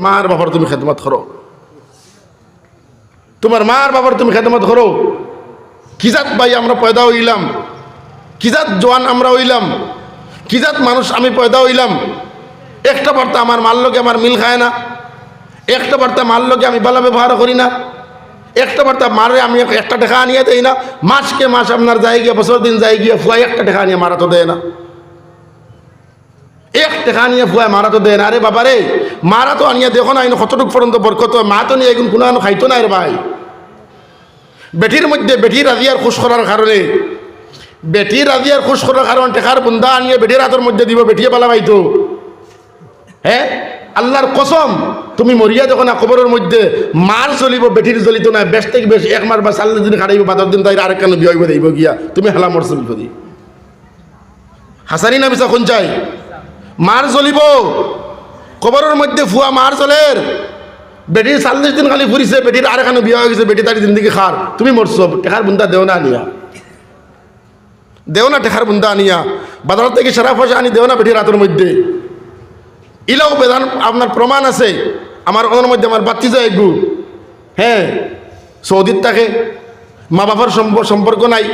মার বাবার তুমি খেদমত করো। তোমার মার বাবার তুমি খেদমত করো। কিজাত ভাই আমরা পয়দা হইলাম? কিজাত জোয়ান আমরা হইলাম? কিজাত মানুষ আমি পয়দা হইলাম? একটা বার্তা আমার মার লোকে আমার মিল খায় না। একটা বার্তা মার লোকে আমি ভালো ব্যবহার করি না। একটা বার্তা মারে আমি একটা টাকা আনিয়ে দেই না। মাসকে মাস আপনার যাই গিয়ে, বছর দিন যাই গিয়ে ফুয়াই একটা টাকা আনিয়ে মারা তো দেয় না। এক টাকা নিয়ে ফুয়ায় মারা তো দেয় না। আরে বাবা রে মারা তো আনিয়ে দেখো না কতটুক পর্যন্ত বরকত। মা তো নিয়ে এখন কোনো খাইতো না ভাই। বেটির মধ্যে বেটির রাজিয়ার খুশ করার কারণে বেটির রাজিয়ার খুশ করার কারণে টেকার বুন্দা আনিয়ে বেটির হাতের মধ্যে দিব, বেটিয়ে পালা পাইতো হ্যাঁ আল্লাহর কসম, তুমি মরিয়া যখন কবরের মধ্যে মার চলিব বেটির জ্বলিত না, বেশ থেকে বেশ এক মাস বা চাল্লিশ দিন খাটাইব, বাদর দিন তাই আরেক কেন বিয়ে দেব গিয়া। তুমি হেলা মরছো বিপদি। হাসানি না বিছা কোন চাই? মার জ্বলিব। কবরের মধ্যে ফুয়া মার চলের বেটির চাল্লিশ দিন খালি ফুরিছে বেটির আর এখানে বিয়া হয়ে গেছে, বেটি তার জিন্দিগি খার তুমি মরছো টেকার বুন্দা দেও না আনিয়া। দেও না টেকার বুন্দা আনিয়া। বাজার থেকে সেরা পয়সা আনি দেও না বেটির রাতের মধ্যে। ইলাও বেদান আপনার প্রমাণ আছে। আমার ওনার মধ্যে আমার বাচ্চি যায় একটু হ্যাঁ সৌদির থাকে। মা বাবার সম্প- সম্পর্ক নাই।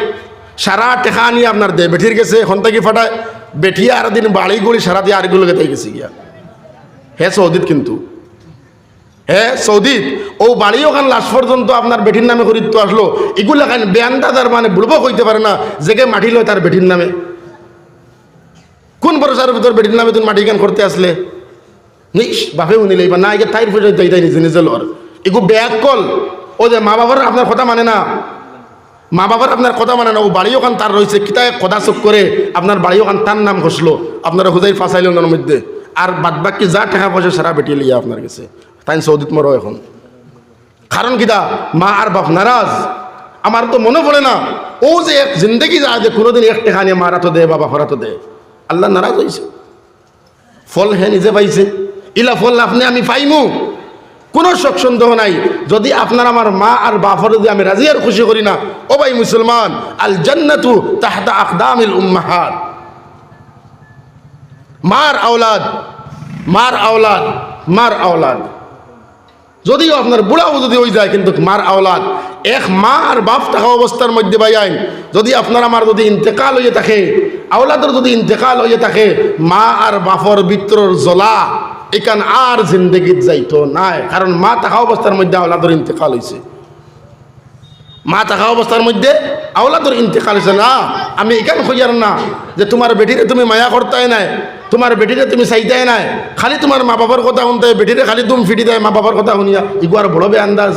সারা টেকা নিয়ে আপনার দে বেঠির গেছে, এখন থেকে ফাটায়। বেঠিয়ে আর দিন বাড়ি গুলি সারা দিয়ে আরেকগুলো গেতে গেছে গিয়া। হ্যাঁ সৌদিত কিন্তু। হ্যাঁ সৌদিত, ও বাড়ি ওখান লাস্ট পর্যন্ত আপনার বেঠির নামে করিত আসলো। এগুলো খান বেয়ানটা তার মানে বুড়বো হইতে পারে না জেগে মাটি লয় তার বেঠির নামে। কোন ভরসার ভিতর বেটির নামে তুমি মাটি গান করতে আসলে? নিস বাপে নিলে বা না একে তাইর ফুটে তাই তাই নিজে নিজে লর। এগু ব্যাগ কল, ও যে মা বাবার আপনার কথা মানে না। মা বাবার আপনার কথা মানে না, ও বাড়ি ওখান তার রয়েছে, কিতায় কদা চোখ করে আপনার বাড়ি ওখান তার নাম ঘষলো, আপনারা হুজাই ফাঁসাইলেন ওনার মধ্যে। আর বাদ বাকি যা টাকা পয়সা সারা বেটিয়ে লিয়া আপনার কাছে তাই সৌদিত মরো এখন। কারণ কিদা মা আর বাপ নারাজ। আমার তো মনে পড়ে না, ও যে এক জিন্দগি যা যে কোনোদিন এক টাকা নিয়ে মারা তো দে, বাবা হরা তো দে। আল্লাহ নারাজ হয়েছে ফল হে নিজে পাইছে। ইলা ফল আপনি আমি পাইমু। কোনো শক সন্দেহ নাই। যদি আপনার আমার মা আর বাফর যদি আমি রাজি আর খুশি করি না, ও ভাই মুসলমান আল জান্নাতু তাহতা আকদামিল উম্মাহাত। মার আওলাদ মার আওলাদ মার আওলাদ। যদিও আপনার বুড়াও যদি হয়ে যায়, কিন্তু মার আওলাদ। এক মা আর বাপ থাকা অবস্থার মধ্যে বাইন যদি আপনার আমার যদি ইন্তেকাল হয়ে থাকে, আওলাদের যদি ইন্তেকাল হয়ে থাকে, মা আর বাপর বিত্রর জ্বলা এখান আর জিন্দগিত যাইতো নাই। কারণ মা থাকা অবস্থার মধ্যে আওলাদের ইন্তেকাল হয়েছে মা থাকা অবস্থার মধ্যে আওলাদর ইন্তেকাল হয়েছে না। আমি এখান খুঁজার না যে তোমার বেটিরে তুমি মায়া করতাই নাই, তোমার বেটিরে তুমি চাইতাই নাই, খালি তোমার মা বাবার কথা শুনতে বেটিরে খালি তুমি ফিটি দেয় মা বাবার কথা শুনিয়া ইগু আর বড় বে আন্দাজ।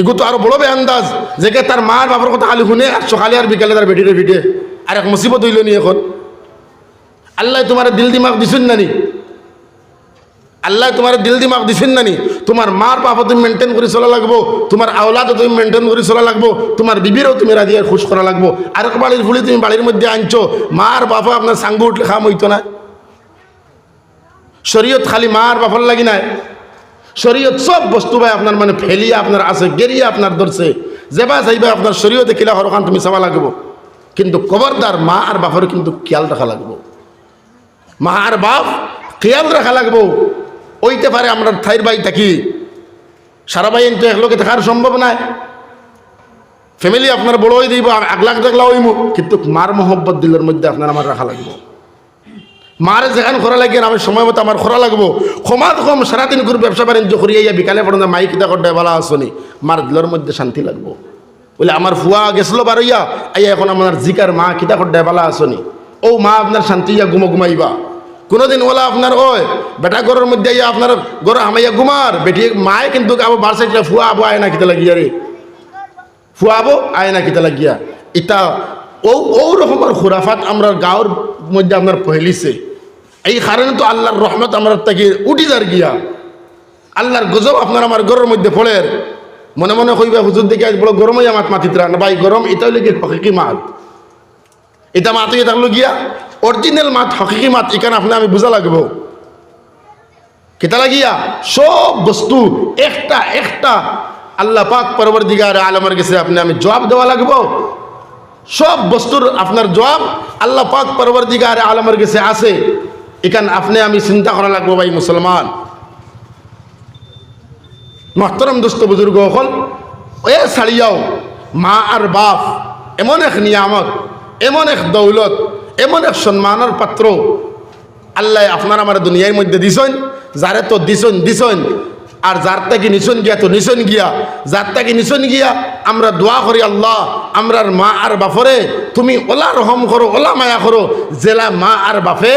ইগু তো আরও বড় বে আন্দাজ যে তার মার বাবার কথা খালি শুনে, আর সকালে আর বিকালে তার বেটিরে ফিটে। আর এক মুসিবত হইল নি এখন। আল্লাহ তোমার দিল দিমাগ দিছুন নানি? আল্লাহ তোমার দিল দিমাগ দিছেন নানি? তোমার মার বাবা তুমি মেনটেন করে চলা লাগবো, তোমার আওলাদও তুমি মেনটেন করে চলা লাগবো, তোমার বিবিরও তুমি রাজি আর খুশ করা লাগবো। আর এক বাড়ির ফুলি তুমি বাড়ির মধ্যে আনছো, মার বাবা আপনার সাঙ্গ উঠলে খাম হইতো না। শরীয়ত খালি মার বাবার লাগি নাই। শরীয়ত সব বস্তু ভাই আপনার মানে ফেলিয়ে আপনার আছে, গেরিয়ে আপনার ধরছে। যেবা যাইবা আপনার শরীয়তে কিলা হরখান তুমি চাবা লাগবো। কিন্তু খবরদার মা আর বাপের কিন্তু খেয়াল রাখা লাগবো। মা আর বাপ, খেয়াল রাখা লাগবো। ওইতে পারে আমরা থাইর বাই থাকি। সারা বাই তো একলোকে থাকার সম্ভব নাই। ফ্যামিলি আপনার বড় হয়ে দিব আগলাক দেখলা হইমু। কিন্তু মার মোহব্বত দিলের মধ্যে আপনার আমার রাখা লাগবো। মার যেখানে খরা লাগে, আমি সময় মতো আমার খরা লাগবো। ক্ষমা কম, সারাদিন করে ব্যবসা বাণিজ্য করিয়া ইয়া বিকালে পড়ে মাই কিতা করতে বলা আসনি। মার দিলের মধ্যে শান্তি লাগবো। বলে আমার ফুয়া গেছিল বারইয়া, আইয়া এখন আমার জিকার মা কিতা করতে বলা আসনি। ও মা, আপনার শান্তি, ইয়া ঘুমো ঘুমাইবা। কোনোদিন ওলা আপনার ওই বেটা ঘরের মধ্যে ইয়া আপনার ঘর হামাইয়া ঘুমার, বেটি মায় কিন্তু আবার বারসে ফুয়া আবো, আয় না কিতা লাগিয়া রে। ফুয়াবো আয় না কিতা লাগিয়া। ইটা ও ও রকমের খুরাফাত আমরা গাঁৱৰ মধ্যে আপনার পহেলিছে। এই কারণে তো আল্লাহর রহমত আমরা তাকে উঠি যার গিয়া। আল্লাহর গজব আপনার আমার ঘরের মধ্যে ফলের মনে মনে কইবা, হুজুর আজ বড় গরমই আমার মাতিত্রা না ভাই, গরম এটাও লেগে হকিকি মাত? এটা মাত হয়ে থাকল গিয়া অরিজিনাল মাত হকিকি মাত এখানে আপনি, আমি বোঝা লাগবো। কেতা লাগিয়া সব বস্তু, একটা একটা আল্লাহ পাক পরবর দিগার আলমের কাছে আপনি, আমি জবাব দেওয়া লাগবো। সব বস্তুর আপনার জবাব আল্লাহ পাক পরবর দিগার আলমের কাছে আছে। এখান আপনি, আমি চিন্তা করা লাগবো ভাই মুসলমান। মহতরম দুস্থ বুজুর্গ হল, এ ছাড়িয়াও, মা আর বাপ, এমন এক নিয়ামত, এমন এক দৌলত এমন এক সম্মানের পাত্র আল্লাহ আপনার আমার দুনিয়ার মধ্যে দিছেন, যারে তো দিছেন দিছেন। আর যার তাকে নিছন গিয়া তো নিছন গিয়া। যার তাকে নিছন গিয়া আমরা দোয়া করি, আল্লাহ, আমরার মা আর বাফরে তুমি ওলা রহম করো, ওলা মায়া করো। জেলা মা আর বাফে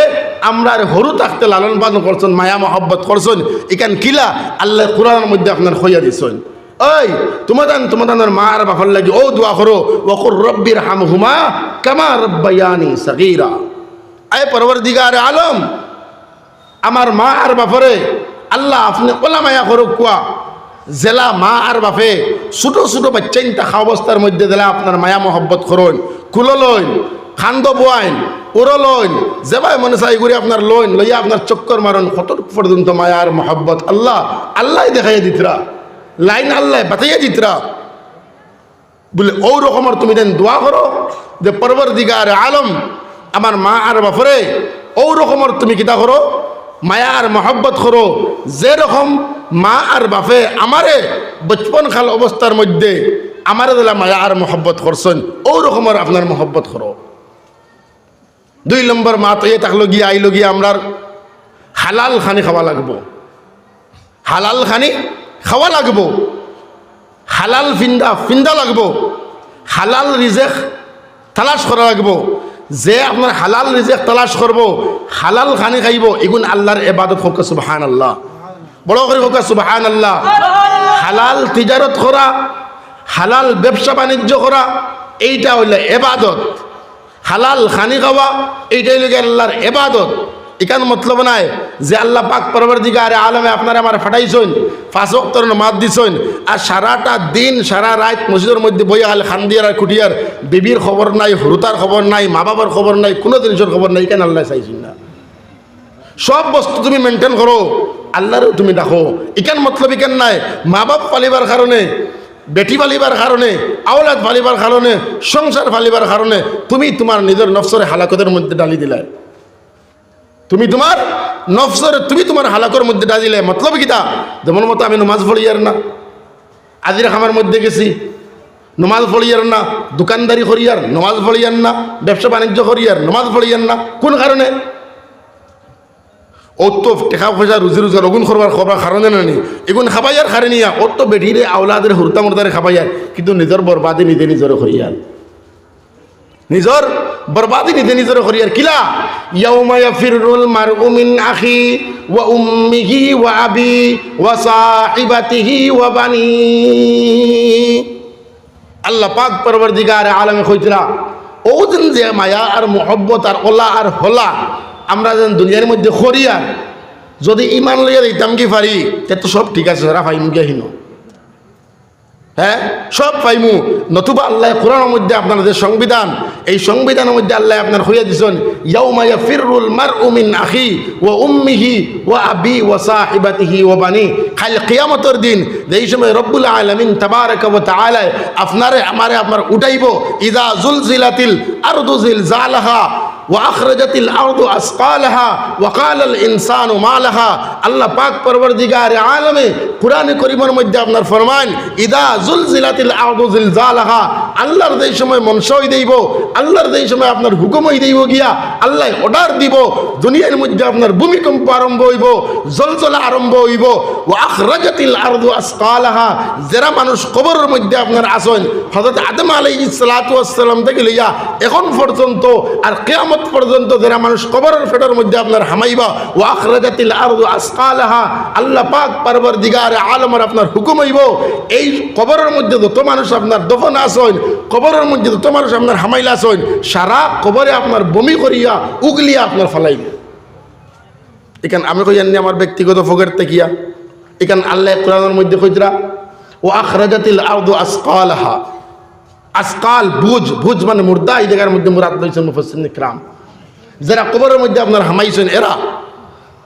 আমরার হরু থাকতে লালন পালন করছেন, মায়া মহব্বত করছেন। এখান কিলা আল্লাহ কোরআনের মধ্যে আপনার হইয়া দিছেন। ওই তোমাদান, তোমাদানের মা আর বাফার লাগি ও দোয়া করো। ওকুর রব্বির হাম হুমা কামা রব্বায়ানি সগীরা। আয় পরবর দিগার আলম, আমার মা আর বাপরে, আল্লাহ আপনি ওলা মায়া করুক কুয়া, জেলা মা আর বাপে, ছোট ছোট বাচ্চাইন থাকা অবস্থার মধ্যে দিলা আপনার মায়া মহব্বত করুন, কুলো লইন, খান্দ বোয়াইন, উড়ো লইন যেবাই মনে চাই করে আপনার লইন, লইয়া আপনার চক্কর মারুন কত পর্যন্ত মায়া আর মহব্বত? আল্লাহ আল্লাহ দেখাইয়া দিতরা, লাইন আল্লাহ বাতাইয়া দিতরা। বলে ও রকমের তুমি দেন দোয়া করো যে পরবর দিগার আলম, আমার মা আর বাপরে ও রকমের তুমি কিতা করো, মায়া আর মহব্বত করো, যে রকম মা আর বাপে আমারে বচপন খাল অবস্থার মধ্যে আমারে দিলা মায়া আর মহব্বত করছেন ও রকমের আপনার মহব্বত করো। দুই নম্বর মা তো এ থাকল গিয়ে আইলো গিয়ে আমরার হালাল খানি খাওয়া লাগবো। হালাল খানি খাওয়া লাগবো। হালাল ফিন্দা ফিন্দা লাগবো। হালাল রিজেক তালাশ করা লাগবো। যে আপনার হালাল রিজেক তালাশ করব হালাল খানি খাইব এগুন আল্লাহর এবাদত হোক সুবাহান আল্লাহ বড় করে হোক সুবাহান আল্লাহ হালাল তিজারত করা হালাল ব্যবসা বাণিজ্য করা এইটা হইলে এবাদত হালাল খানি খাওয়া এইটাই হইলে আল্লাহর এবাদত এখান মতলব নাই যে আল্লাহ পাক পরবর দিকে আরে আলমে আপনারা আমার ফাটাইছেন। পাঁচ অক্তর মাত দিছেন। আর সারাটা দিন, সারা রাত মসজিদের মধ্যে বই আল খান্দিয়ার আর খুটিয়ার বিবির খবর নাই, হরুতার খবর নাই মা বাবার খবর নাই, কোনো জিনিসের খবর নাই কেন আল্লাহ চাইছেন না। সব বস্তু তুমি মেনটেন করো, আল্লাহরও তুমি দেখো ইকান মতলব ইকান নাই। মা বাপ পালিবার কারণে, বেটি ফালিবার কারণে, আওলাদ ফালিবার কারণে, সংসার ফালিবার কারণে তুমি তোমার নিজের নফসরে হালাকতের মধ্যে ডালি দিলাই তুমি তোমার নফসর, তুমি তোমার হালাকর মধ্যে ডাজিলে মতলব কিতা যেমন মতো আমি নমাজ পড়িয়ার না। আজির খামার মধ্যে গেছি। নমাজ পড়িয়ার না, দোকানদারি করিয়ার নমাজ পড়িয়ার না, ব্যবসা বাণিজ্য করিয়ার নমাজ পড়িয়ার না। কোন কারণে? তো টেকা পয়সা রুজি রোজগার অগুন করবার খবর কারণে নানি এগুন খাবাইয়ার খারে নিয়া ওর তো বেটিরে, আওলাদের হুরতা মুরতারে খাবাইয়ার কিন্তু নিজের বরবাদী নিজে নিজের করিয়ার নিজর বরবাদি নিজে নিজের করিয়ার কিলা? ইয়াউমা ইয়াফিরুল মারউ মিন আখি ওয়া উম্মিহি ওয়া আবি ওয়া সাহিবাতিহি ওয়া বানি। আল্লাহ পাক পরবর্তীকার আলমে কইতরা, ও দিন যে মায়া আর মোহব্বত আর ওলা আর হলা আমরা যেন দুনিয়ার মধ্যে করিয়ার যদি ইমান লইয়া দিতাম কি পারি? তে তো সব ঠিক আছে, যারা ফাইম গিয়াহীন হ্যাঁ? সব পাইমু। নতুবা আল্লাহ কোরআনের মধ্যে আপনার যে সংবিধান, এই সংবিধানের মধ্যে আল্লাহ আপনার হইয়া দিছেন ইয়াউমায়া ফিরুল মার উমিন আহি ও উম্মিহি ও আবি ও সাহিবাতিহি ও বানি। খালি কিয়ামতর দিন এই সময় রব্বুল আলমিন তাবারক ও তালায় আপনারে, আমারে আপনার উঠাইব ইদা জুল জিলাতিল আরদু জিল জালাহা ওয়াখরাজাতিল আরদু আসকালহা ওয়াকালাল ইনসানু মালাহা আল্লাহ পাক পরবর্তীগার আলমে কোরআন করিমের মধ্যে আপনার ফরমান, ইদা জুলজিলাতিল আরদু জিলজালাহা আল্লাহর যেই সময় মনসই দেইব, আল্লাহর যেই সময় আপনার হুকুমই দেইব গিয়া, আল্লাহ অর্ডার দিব, দুনিয়ার মধ্যে আপনার ভূমিকম্প আরম্ভ হইব, জলজলা আরম্ভ হইব। ও আখরাজাতিল আরদু আসকালাহা, যারা মানুষ কবরের মধ্যে আপনার আসেন, হযরত আদম আলাই সালাতু ওয়াসসালাম থেকে লইয়া, এখন পর্যন্ত আর কেয়ামত পর্যন্ত যারা মানুষ কবরের ফেটের মধ্যে আপনার হামাইবা ও আখরাজাতিল আরদু আসকালাহা, আল্লাহ পাক পরবর্তীকার আলমের আপনার হুকুম হইব। এই কবরের মধ্যে যত মানুষ আপনার দফন আসেন কবরের মধ্যে যত মানুষ আপনার হামাইলা আসেন সারা কবরে আপনার বমি করিয়া উগলিয়া আপনার ফালাইবে। এখান আমি কই জানি আমার ব্যক্তিগত ফোকের তেকিয়া। এখান আল্লাহ কোরআনের মধ্যে কইতরা, ও আখরাজাতিল আরদু আসকালাহা। আসকাল, বুঝ বুঝ মানে মুর্দা, এই জায়গার মধ্যে মুরাদ লইছেন মুফাসসির ইকরাম। যারা কবরের মধ্যে আপনার হামাইছেন, এরা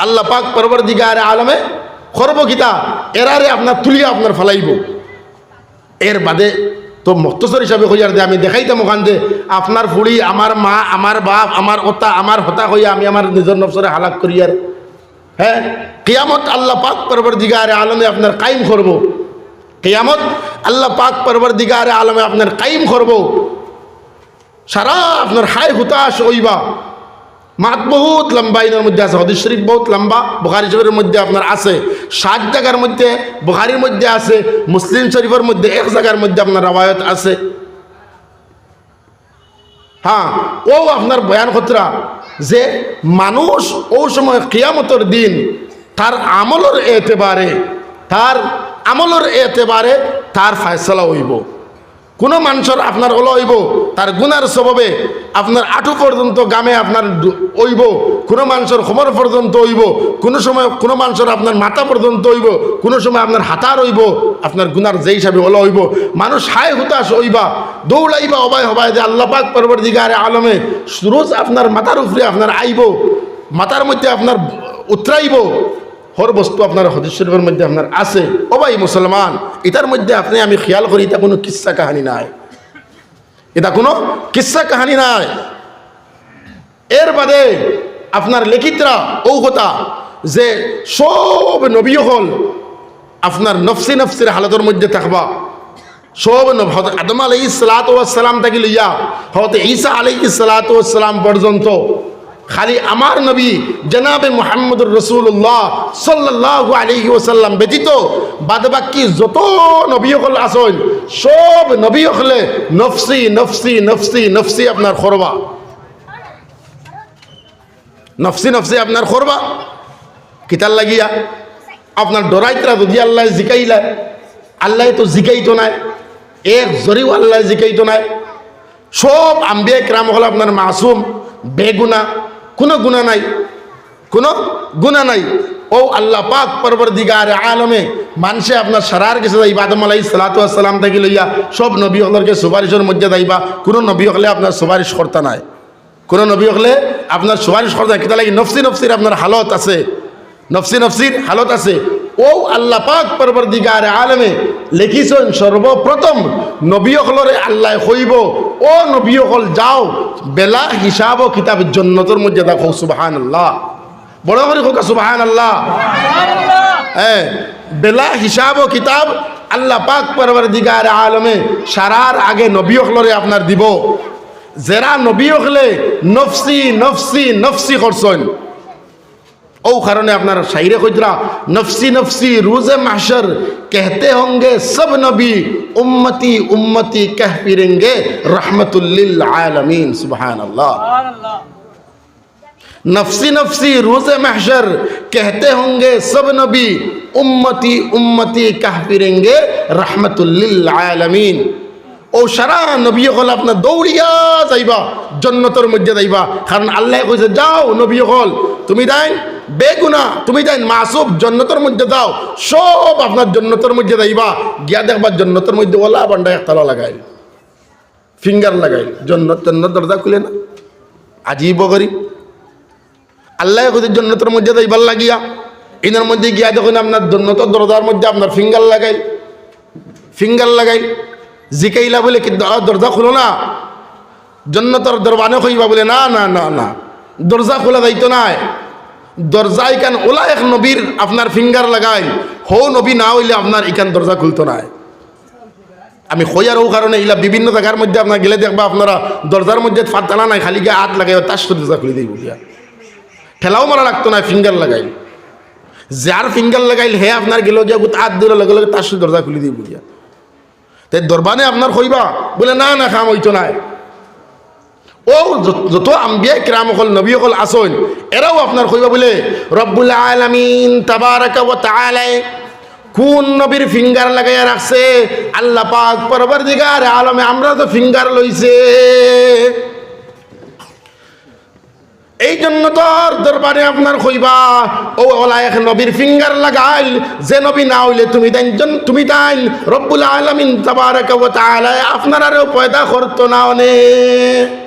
আল্লাহ পাক পরবর দিগারে আলমে খরব গীতা, এরারে আপনার তুলিয়া আপনার ফালাইব। এর বাদে তো মক্তসর হিসাবে হইয়ার দে, আমি দেখাইতাম ওখান যে আপনার ফুড়ি, আমার মা, আমার বাপ, আমার ওতা, আমার হতা হইয়া আমি আমার নিজের নফসরে হালাক করি আর হ্যাঁ? কিয়ামত আল্লাহ পাক পরবর দিগারে আলমে আপনার কায়েম করব। কিয়ামত আল্লাহ পাক পরবর দিগারে আলমে আপনার কায়েম করব। সারা আপনার হাই হুতাশ হইবা। মাত বহুত লম্বা ইনের মধ্যে আছে, হদিস শরীফ বহুত লম্বা, বুখারি শরীফের মধ্যে আপনার আছে। ষাট জায়গার মধ্যে বুহারির মধ্যে আছে, মুসলিম শরীফের মধ্যে এক জায়গার মধ্যে আপনার রাবায়ত আছে। হ্যাঁ ও আপনার বয়ান খতরা যে মানুষ ও সময় কিয়ামতর দিন তার আমলর এতেবারে, তার এতে এতেবারে তার ফায়সলা হইব। কোনো মানুষের আপনার ওলো হইব, তার গুনার স্বভাবে আপনার আঁটু পর্যন্ত গামে আপনার হইব, কোনো মানুষের খবর পর্যন্ত হইব, কোনো সময় কোনো মানুষের আপনার মাথা পর্যন্ত হইব, কোনো সময় আপনার হাতার হইব, আপনার গুনার যে হিসাবে ওলো হইব। মানুষ হায় হুতাশ হইবা, দৌড়াইবা, অবায় হবায় যে আল্লাপাক পরবর দিগারে আলমে রোজ আপনার মাথার উপরে আপনার আইব, মাথার মধ্যে আপনার উতরাইব হর বস্তু আপনার হদিস শরীফের মধ্যে আপনার আছে। ও ভাই মুসলমান, এটার মধ্যে আপনি আমি খেয়াল করি, এটা কোনো কিস্সা কাহানি নাই। এটা কোনো কিস্সা কাহানি নাই। এর বাদে আপনার লেখিতরা ও কথা যে সব নবী হল, আপনার নফসি নফসির হালতের মধ্যে থাকবা। সব আদম আলাই সালাম থেকে লইয়া হয়তো ঈসা আলাই সালাম পর্যন্ত খালি আমার নবী জনাবে মোহাম্মদুর রসুল্লাহ সাল্লাহ আলহি ওসাল্লাম ব্যতীত বাদবাকি যত নবী হল আসন সব নবী হলে নফসি নফসি নফসি নফসি আপনার খরবা। নফসি নফসি আপনার খরবা। কিতার লাগিয়া আপনার ডরাইতরা যদি আল্লাহ জিকাইলা, আল্লাহ তো জিকাইতো নাই। এক জরিও আল্লাহ জিকাইতো নাই। সব আম্বিয়া ক্রাম হল আপনার মাসুম, বেগুনা কোনো গুণা নাই। কোনো গুণা নাই। ও আল্লাহ পাক পরবর দিগার আলমে মানুষে আপনার সারার কাছে যাইবা, আদম আলাই সালাতাম থেকে লইয়া সব নবী হলকে সুপারিশের মধ্যে যাইবা। কোনো নবী হলে আপনার সুপারিশ কর্তা নাই। কোনো নবী হলে আপনার সুপারিশ কর্তা কিতা লাগে নফসি নফসির আপনার হালত আছে। নফসি নফসির হালত আছে। ও আল্লাহ পাক পরবর দিগার আলমে লিখিছেন সর্বপ্রথম নবী হলরে আল্লাহ কইব ও নবী হল যাও, বেলা হিসাব ও কিতাব জন্নতর মধ্যে দেখো সুবাহান আল্লাহ বড় করে হোক সুবাহান আল্লাহ হ্যাঁ বেলা হিসাব কিতাব আল্লাহ পাক পরবর দিগার আলমে সারার আগে নবী হলরে আপনার দিব। যারা নবী হলে নফসি নফসি নফসি করছেন ও কারণে আপনার শাহিরে কইতরা নফসি নফসি রুজে মাসর কেহতে হংগে সব নবী উম্মতি উম্মতি কেহ ফিরেঙ্গে রহমতুল্লিল আলমিন সুবহান আল্লাহ نفسی نفسی روز محشر کہتے ہوں گے سب نبی امتی امتی کہہ پھریں گے رحمت للعالمین ও সারা নবী হল আপনার দৌড়িয়া যাইবা জন্নতর মধ্যে যাইবা। কারণ আল্লাহ কইছে যাও নবী হল তুমি দেন বেগুনা, তুমি দেন মাসুব জন্নতর মধ্যে যাও, সব আপনার জন্নতর মধ্যে যাইবা, গিয়া দেখবা জন্নতর মধ্যে ওলা বান্ডা একতলা লাগাই ফিঙ্গার লাগাই, জন্নত জন্নত দরজা খুলে না। আজীব গরিব। আল্লাহ কইছে জন্নতর মধ্যে যাইবার লাগিয়া ইনার মধ্যে গিয়া দেখুন আপনার জন্নতর দরজার মধ্যে আপনার ফিঙ্গার লাগাই ফিঙ্গার লাগাই, জিকাইলা বলে কিন্তু দরজা খুলো না। জন্নতর দরবানে কইবা বলে, না না না না। দরজা খোলা যাইতো নাই দরজা ইকান ওলা এক নবীর আপনার ফিঙ্গার লাগাই। হৌ নবী না হইলে আপনার ইকান দরজা খুলতো নাই আমি খোয়ার ও কারণে ইলা বিভিন্ন জায়গার মধ্যে আপনার গেলে দেখবা আপনারা দরজার মধ্যে ফাটানা নাই, খালি গিয়ে হাত লাগাই তার সাথে দরজা খুলে দিই বলিয়া। ঠেলাও মারা লাগতো না ফিঙ্গার লাগাই। যার ফিঙ্গার লাগাইল হে আপনার গেল গিয়া হাত দিলে লগে লগে তার সাথে দরজা খুলে দিই বলিয়া। তাই দরবানে আপনার কইবা বলে, না না, খাম, হইতো নাই। ও যত- আম্বিয়া কিরাম হল নবী হল আসন এরাও আপনার কইবা বলে, রব্বুল আলামিন কোন নবীর ফিঙ্গার লাগাইয়া রাখছে? আল্লাহ পাক পরবর্তীকার আলমে আমরা তো ফিঙ্গার লইছে। এই জন্য তোর দরবারে আপনার কইবা, ও ওলা এক নবীর ফিঙ্গার লাগাইল, যে নবী না হইলে তুমি তাই তুমি তাই রব্বুল আলামিন তাবারাকা ওয়া তাআলা আপনার আরও পয়দা করতো না অনে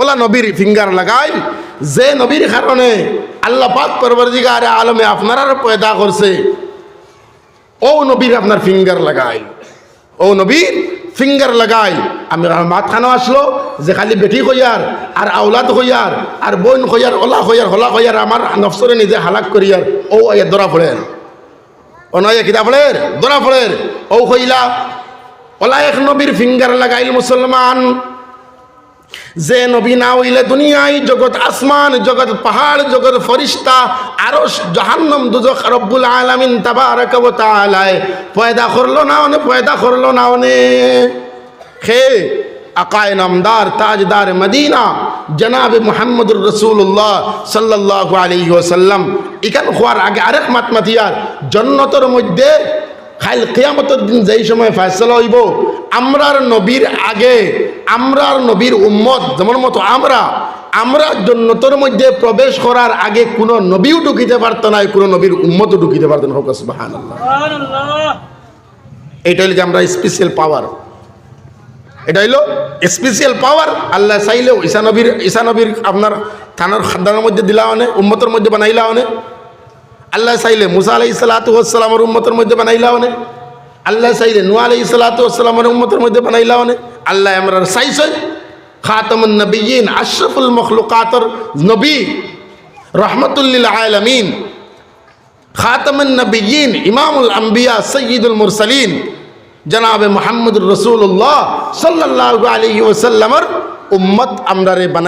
ওলা নবীর ফিঙ্গার লাগাইল যে নবীর কারণে আল্লাহ পাক পরবর্তীকার আলমে আপনার পয়দা করছে, ও নবীর আপনার ফিঙ্গার লাগাইল ও নবীর ফিঙ্গার লাগাই। আমি মাত খানো আসলো, যে খালি বেটি হইয়ার আর আওলাদ হইয়ার আর বোন হইয়ার ওলা হইয়ার হলা হইয়ার আমার নফসরে নিজে হালাক করিয়ার, ও আইয়া দরা ফোড়ের অনয় কিতা ফোড়ের দরা ফোড়ের ও হইলা ওলা এক নবীর ফিঙ্গার লাগাইল মুসলমান। যে নবী না হইলে দুনিয়ায় জগৎ আসমান, জগৎ পাহাড়, জগৎ ফরিস্তা আরও জাহান্নম, দুজক রব্বুল আলামিন তাবারাক ওয়া তাআলায়। পয়দা করল না অনে, পয়দা করল না অনে। খে, আকায় নামদার, তাজদার মদিনা, জনাব মোহাম্মদুর রসুল্লাহ সাল্লাহ আলাইহি ওয়াসাল্লাম। ইখান হওয়ার আগে আরেক মাতমাতিয়ার, জন্নতর মধ্যে, খাইল কেয়ামতের দিন যেই সময় ফয়সলা হইব আমরার নবীর আগে আমরার নবীর উম্মত যেমন মতো আমরা আমরা জন্নতর মধ্যে প্রবেশ করার আগে কোনো নবীও ঢুকিতে পারত না কোনো নবীর উম্মতও ঢুকিতে পারত না। হোক সুবাহান এটা হইলে যে আমরা স্পেশাল পাওয়ার এটা হইল স্পেশাল পাওয়ার আল্লাহ চাইলেও ঈশা নবীর ঈশা নবীর আপনার থানার খাদ্দানের মধ্যে দিলা অনে উম্মতের মধ্যে বানাইলা অনে আল্লাহ চাইলে মুসা আলাই সালাতামের উম্মতের মধ্যে বানাইলা অনে আল্লাহ চাইলে নুয়া আলাই সালাতামের উম্মতের মধ্যে বানাইলা অনে আল্লাহ আমরা চাইছে খাতামুন নবীন আশরাফুল মখলুকাতর নবী রহমতুল্লিল আলমিন খাতামুন নবীন ইমামুল আম্বিয়া সৈয়দুল মুরসালিন জনাবে মোহাম্মদুর রসুল্লাহ সাল্লাহ আলী ওসাল্লামর উম্মত আমরারে বানাই